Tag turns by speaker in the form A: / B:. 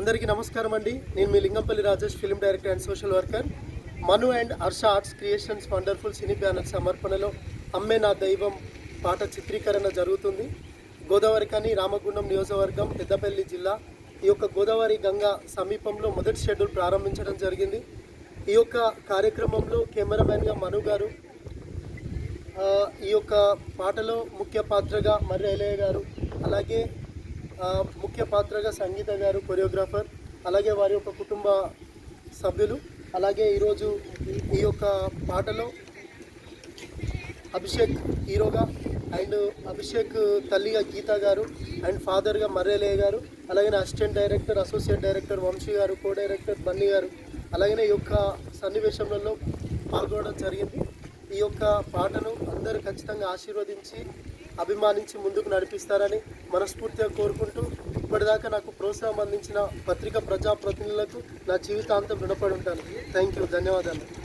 A: అందరికీ నమస్కారం అండి. నేను మీ Lingampalli Rajesh film director and social worker. Manu and Harsha arts creations wonderful cine banner సమర్పణలో అమ్మే నా దైవం పాట చిత్రీకరణ జరుగుతుంది. గోదావరి కానీ రామగుండం నియోజకవర్గం పెద్దపల్లి జిల్లా ఈ యొక్క గోదావరి గంగా సమీపంలో మొదటి షెడ్యూల్ ప్రారంభించడం జరిగింది. ఈ యొక్క కార్యక్రమంలో కెమెరామెన్గా మను గారు ఈ యొక్క పాటలో ముఖ్య పాత్రగా మర్రి ఎలయ్య గారు అలాగే ముఖ్య పాత్రగా సంగీత గారు కొరియోగ్రాఫర్ అలాగే వారి యొక్క కుటుంబ సభ్యులు అలాగే ఈరోజు ఈ యొక్క పాటలో అభిషేక్ హీరోగా అండ్ అభిషేక్ తల్లిగా గీత గారు అండ్ ఫాదర్గా మర్రేలే గారు అలాగే assistant director associate director Vamshi గారు కో డైరెక్టర్ బన్నీ గారు అలాగే ఈ యొక్క సన్నివేశంలో పాల్గొనడం జరిగింది. ఈ యొక్క పాటను అందరూ ఖచ్చితంగా ఆశీర్వదించి అభిమానించి ముందుకు నడిపిస్తారని మనస్ఫూర్తిగా కోరుకుంటూ ఇప్పటిదాకా నాకు ప్రోత్సాహం అందించిన పత్రిక ప్రజాప్రతినిధులకు నా జీవితాంతం రుణపడి ఉంటాను. థ్యాంక్ యూ ధన్యవాదాలు.